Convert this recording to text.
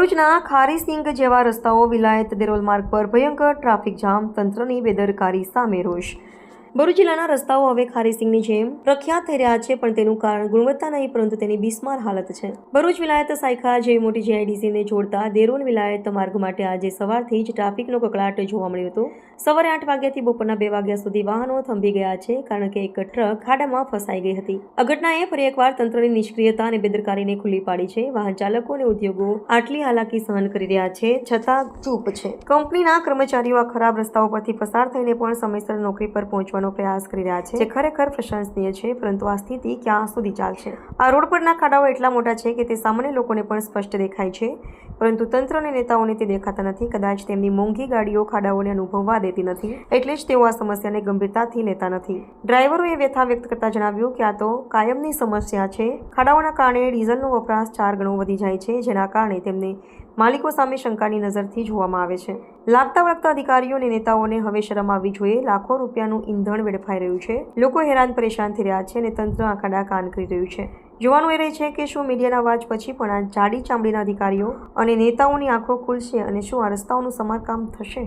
ભરૂચના ખારીસિંગ જેવા રસ્તાઓ વિલાયત દેરોલ માર્ગ પર ભયંકર ટ્રાફિક જામ, તંત્રની બેદરકારી સામે રોષ. ભરૂચ જિલ્લાના રસ્તાઓ હવે ખારીસિંગની જેમ પ્રખ્યાત થઈ રહ્યા છે, પણ તેનું કારણ ગુણવત્તા નહીં, પરંતુ તેની બિસ્માર હાલત છે. ભરૂચ વિલાયત સાયખા જેવી મોટી જીઆઈડીસીને જોડતા દેરોલ વિલાયત માર્ગ માટે આજે સવારથી જ ટ્રાફિકનો કકળાટ જોવા મળ્યો હતો. સવારે આઠ વાગ્યાથી બપોરના બે વાગ્યા સુધી વાહનો થંભી ગયા છે, કારણ કે એક ટ્રક ખાડામાં ફસાઈ ગઈ હતી. આ ઘટનાએ ફરી એકવાર તંત્રની નિષ્ક્રિયતા અને બેદરકારીને ખુલ્લી પાડી છે. વાહન ચાલકો અને ઉદ્યોગો આટલી હાલાકી સહન કરી રહ્યા છે, છતાં ચૂપ છે. કંપનીના કર્મચારીઓ આ ખરાબ રસ્તાઓ પરથી પસાર થઈને પણ સમયસર નોકરી પર પહોંચવાનો પ્રયાસ કરી રહ્યા છે, જે ખરેખર પ્રશંસનીય છે, પરંતુ આ સ્થિતિ ક્યાં સુધી ચાલશે? આ રોડ પરના ખાડાઓ એટલા મોટા છે કે તે સામાન્ય લોકોને પણ સ્પષ્ટ દેખાય છે. પરંતુ તંત્રને નેતાઓને તે દેખાતા નથી, કદાચ તેમની મોંઘી ગાડીઓ ખાડાઓને અનુભવવા દેતી નથી, એટલે જ તેઓ આ સમસ્યાને ગંભીરતાથી લેતા નથી. ડ્રાઈવરોએ વ્યથા વ્યક્ત કરતા જણાવ્યું કે આ તો કાયમની સમસ્યા છે. ખાડાઓના કારણે ડીઝલનો વપરાશ ચાર ગણો વધી જાય છે, જેના કારણે તેમને માલિકો સામે શંકાની નજરથી જોવામાં આવે છે. લાગતા વળગતા અધિકારીઓ અને નેતાઓને હવે શરમ આવવી જોઈએ. લાખો રૂપિયાનું ઈંધણ વેડફાઈ રહ્યું છે. લોકો હેરાન પરેશાન થઈ રહ્યા છે અને તંત્ર આંખાડા કાન કરી રહ્યું છે. જોવાનું એ રહે છે કે શું મીડિયાના અવાજ પછી પણ આ જાડી ચામડીના અધિકારીઓ અને નેતાઓની આંખો ખુલશે અને શું આ રસ્તાઓનું સમારકામ થશે?